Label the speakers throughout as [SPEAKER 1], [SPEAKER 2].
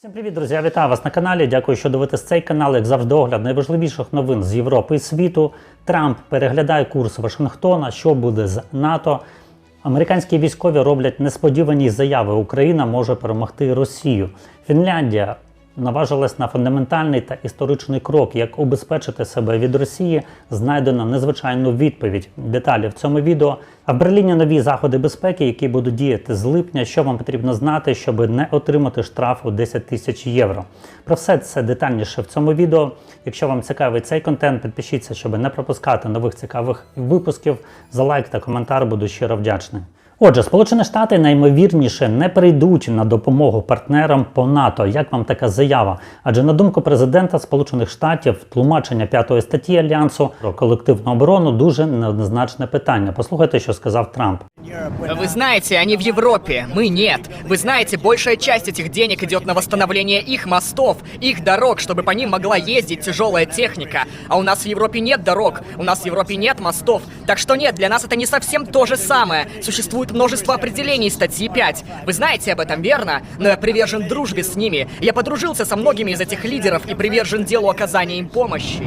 [SPEAKER 1] Всім привіт, друзі! Вітаю вас на каналі. Дякую, що дивитесь цей канал. Як завжди, огляд найважливіших новин з Європи і світу. Трамп переглядає курс Вашингтона. Що буде з НАТО? Американські військові роблять несподівані заяви. Україна може перемогти Росію. Фінляндія наважилась на фундаментальний та історичний крок, як убезпечити себе від Росії. Знайдено незвичайну відповідь. Деталі в цьому відео. А в Берліні нові заходи безпеки, які будуть діяти з липня. Що вам потрібно знати, щоб не отримати штраф у 10 тисяч євро. Про все це детальніше в цьому відео. Якщо вам цікавий цей контент, підпишіться, щоб не пропускати нових цікавих випусків. За лайк та коментар буду щиро вдячний. Отже, Сполучені Штати наймовірніше не прийдуть на допомогу партнерам по НАТО. Як вам така заява? Адже на думку президента Сполучених Штатів, тлумачення п'ятої статті альянсу про колективну оборону дуже неоднозначне питання. Послухайте, що сказав Трамп.
[SPEAKER 2] Вы знаете, они в Европе, мы нет. Вы знаете, большая часть этих денег идет на восстановление их мостов, их дорог, чтобы по ним могла ездить тяжелая техника. А у нас в Европе нет дорог, у нас в Европе нет мостов. Так что нет, для нас это не совсем то же самое. Существует множество определений статьи 5. Вы знаете об этом, верно? Но я привержен дружбе с ними. Я подружился со многими из этих лидеров и привержен делу оказания им помощи.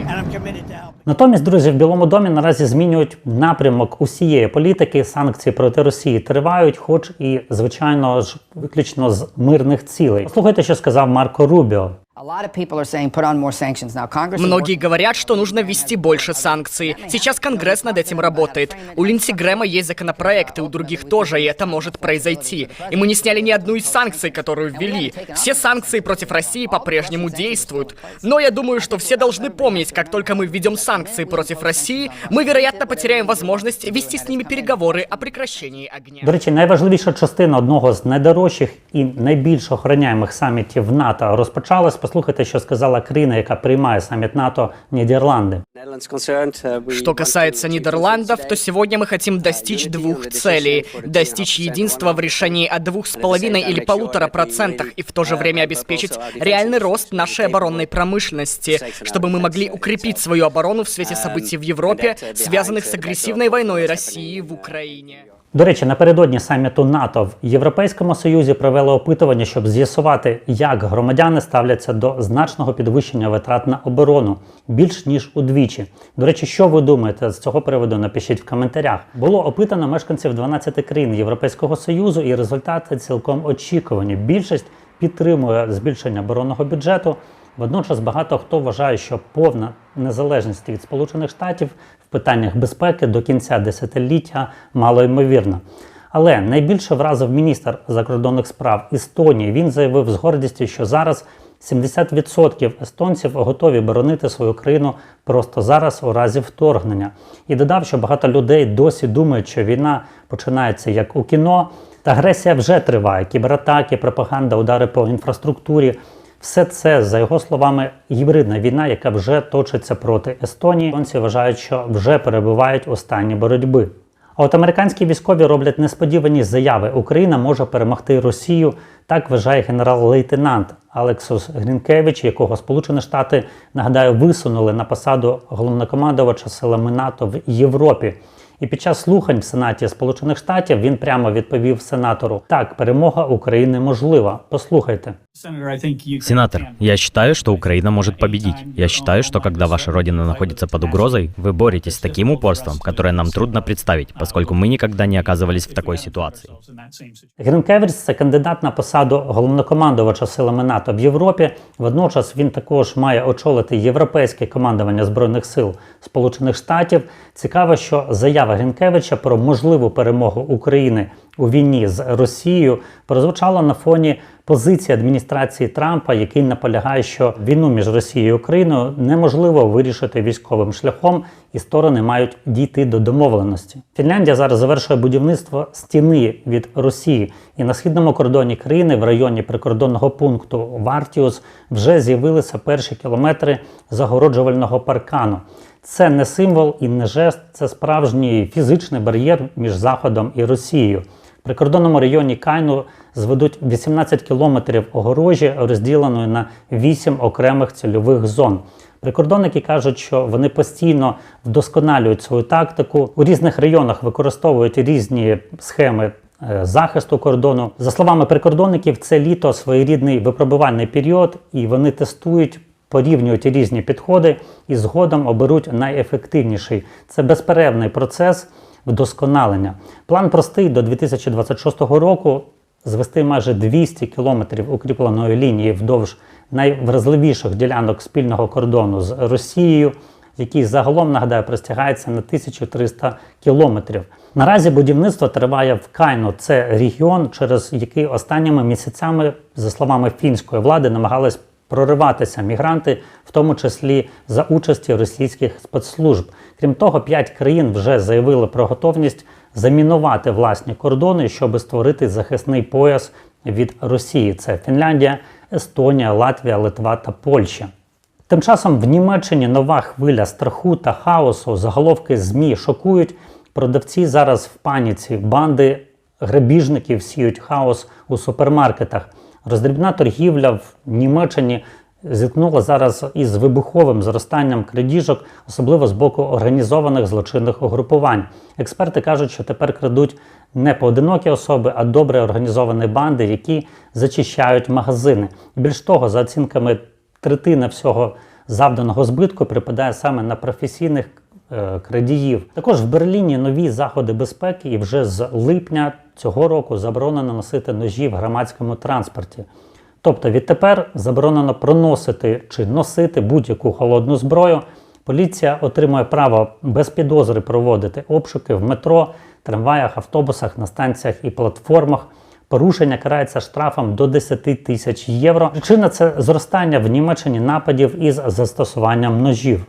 [SPEAKER 1] Натомість, друзі, в Білому домі наразі змінюють напрямок усієї політики. Санкції проти Росії тривають, хоч і звичайно ж виключно з мирних цілей. Слухайте, що сказав Марко Рубіо.
[SPEAKER 3] A lot of people are saying put on more sanctions now. Congress. is
[SPEAKER 2] Многие говорят, что нужно ввести больше санкций. Сейчас Конгресс над этим работает. У Линдси Грэма есть законопроект, и у других тоже, и это может произойти. И мы не сняли ни одну из санкций, которую ввели. Все санкции против России по-прежнему действуют. Но я думаю, что все должны помнить, как только мы введем санкции против России, мы, вероятно, потеряем возможность вести с ними переговоры о прекращении огня.
[SPEAKER 1] До речі, найважливіша частина одного з найдорожчих і найбільш охороняємих самітів НАТО розпочалась. Послухайте, що сказала країна, яка приймає саміт НАТО Нідерланди.
[SPEAKER 2] Что касается Нидерландов, то сегодня мы хотим достичь двух целей. Достичь единства в решении о двух с половиной или полутора процентах и в то же время обеспечить реальный рост нашей оборонной промышленности, чтобы мы могли укрепить свою оборону в свете событий в Европе, связанных с агрессивной войной России в Украине.
[SPEAKER 1] До речі, напередодні саміту НАТО в Європейському Союзі провели опитування, щоб з'ясувати, як громадяни ставляться до значного підвищення витрат на оборону більш ніж удвічі. До речі, що ви думаєте з цього приводу? Напишіть в коментарях. Було опитано мешканців 12 країн Європейського Союзу, і результати цілком очікувані. Більшість підтримує збільшення оборонного бюджету. Водночас багато хто вважає, що повна незалежність від Сполучених Штатів в питаннях безпеки до кінця десятиліття малоймовірна. Але найбільше вразив міністр закордонних справ Естонії. Він заявив з гордістю, що зараз 70% естонців готові боронити свою країну просто зараз у разі вторгнення. І додав, що багато людей досі думають, що війна починається як у кіно, та агресія вже триває. Кібератаки, пропаганда, удари по інфраструктурі. Все це, за його словами, гібридна війна, яка вже точиться проти Естонії. Естонці вважають, що вже перебувають у стані боротьби. А от американські військові роблять несподівані заяви. Україна може перемогти Росію. Так вважає генерал-лейтенант Алексус Грінкевич, якого Сполучені Штати нагадаю висунули на посаду головнокомандувача силами НАТО в Європі. І під час слухань в Сенаті Сполучених Штатів він прямо відповів сенатору: так, перемога України можлива. Послухайте.
[SPEAKER 4] Сенатор, я считаю, что Украина может победить. Я считаю, что когда ваша родина находится под угрозой, вы боретесь с таким упорством, которое нам трудно представить, поскольку мы никогда не оказывались в такой ситуации.
[SPEAKER 1] Гринкевич це кандидат на посаду головнокомандувача силами НАТО в Європі. Водночас він також має очолити європейське командування збройних сил Сполучених Штатів. Цікаво, що заява Гринкевича про можливу перемогу України у війні з Росією прозвучала на фоні позиції адміністрації Трампа, який наполягає, що війну між Росією і Україною неможливо вирішити військовим шляхом, і сторони мають дійти до домовленості. Фінляндія зараз завершує будівництво стіни від Росії, і на східному кордоні країни в районі прикордонного пункту Вартіус вже з'явилися перші кілометри загороджувального паркану. Це не символ і не жест, це справжній фізичний бар'єр між Заходом і Росією. Прикордонному районі Кайну зведуть 18 кілометрів огорожі, розділеної на 8 окремих цільових зон. Прикордонники кажуть, що вони постійно вдосконалюють свою тактику. У різних районах використовують різні схеми е, захисту кордону. За словами прикордонників, це літо своєрідний випробувальний період, і вони тестують, порівнюють різні підходи і згодом оберуть найефективніший. Це безперервний процес вдосконалення. План простий до 2026 року звести майже 200 кілометрів укріпленої лінії вдовж найвразливіших ділянок спільного кордону з Росією, який загалом нагадаю простягається на 1300 кілометрів. Наразі будівництво триває в Кайно. Це регіон, через який останніми місяцями, за словами фінської влади, намагались прориватися мігранти, в тому числі за участі російських спецслужб. Крім того, п'ять країн вже заявили про готовність замінувати власні кордони, щоб створити захисний пояс від Росії. Це Фінляндія, Естонія, Латвія, Литва та Польща. Тим часом в Німеччині нова хвиля страху та хаосу. Заголовки ЗМІ шокують. Продавці зараз в паніці. Банди грабіжників сіють хаос у супермаркетах. Роздрібна торгівля в Німеччині зіткнула зараз із вибуховим зростанням крадіжок, особливо з боку організованих злочинних угрупувань. Експерти кажуть, що тепер крадуть не поодинокі особи, а добре організовані банди, які зачищають магазини. Більш того, за оцінками третина всього завданого збитку припадає саме на професійних крадіїв. Також в Берліні нові заходи безпеки, і вже з липня цього року заборонено носити ножі в громадському транспорті. Тобто відтепер заборонено проносити чи носити будь-яку холодну зброю. Поліція отримує право без підозри проводити обшуки в метро, трамваях, автобусах, на станціях і платформах. Порушення карається штрафом до 10 тисяч євро. Причина це зростання в Німеччині нападів із застосуванням ножів.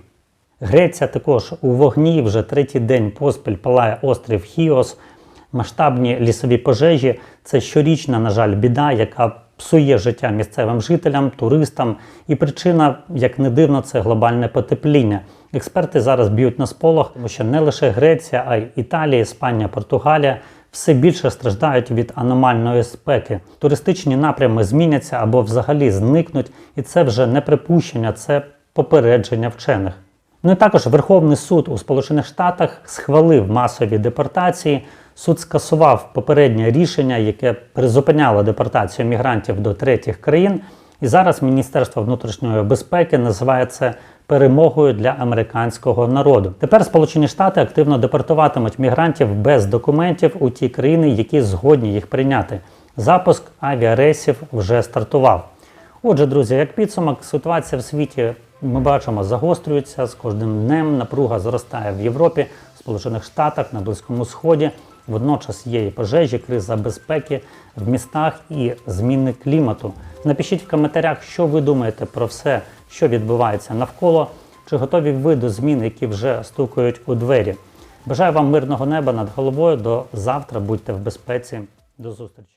[SPEAKER 1] Греція також у вогні вже третій день поспіль палає острів Хіос. Масштабні лісові пожежі це щорічна, на жаль, біда, яка псує життя місцевим жителям, туристам. І причина, як не дивно, це глобальне потепління. Експерти зараз б'ють на сполох, тому що не лише Греція, а й Італія, Іспанія, Португалія все більше страждають від аномальної спеки. Туристичні напрями зміняться або взагалі зникнуть, і це вже не припущення, це попередження вчених. Ну і також Верховний суд у Сполучених Штатах схвалив масові депортації. Суд скасував попереднє рішення, яке призупиняло депортацію мігрантів до третіх країн. І зараз Міністерство внутрішньої безпеки називає це перемогою для американського народу. Тепер Сполучені Штати активно депортуватимуть мігрантів без документів у ті країни, які згодні їх прийняти. Запуск авіарейсів вже стартував. Отже, друзі, як підсумок, ситуація в світі ми бачимо загострюється з кожним днем. Напруга зростає в Європі, в Сполучених Штатах, на Близькому Сході. Водночас є і пожежі, криза безпеки в містах і зміни клімату. Напишіть в коментарях, що ви думаєте про все, що відбувається навколо, чи готові ви до змін, які вже стукають у двері. Бажаю вам мирного неба над головою. До завтра. Будьте в безпеці. До зустрічі.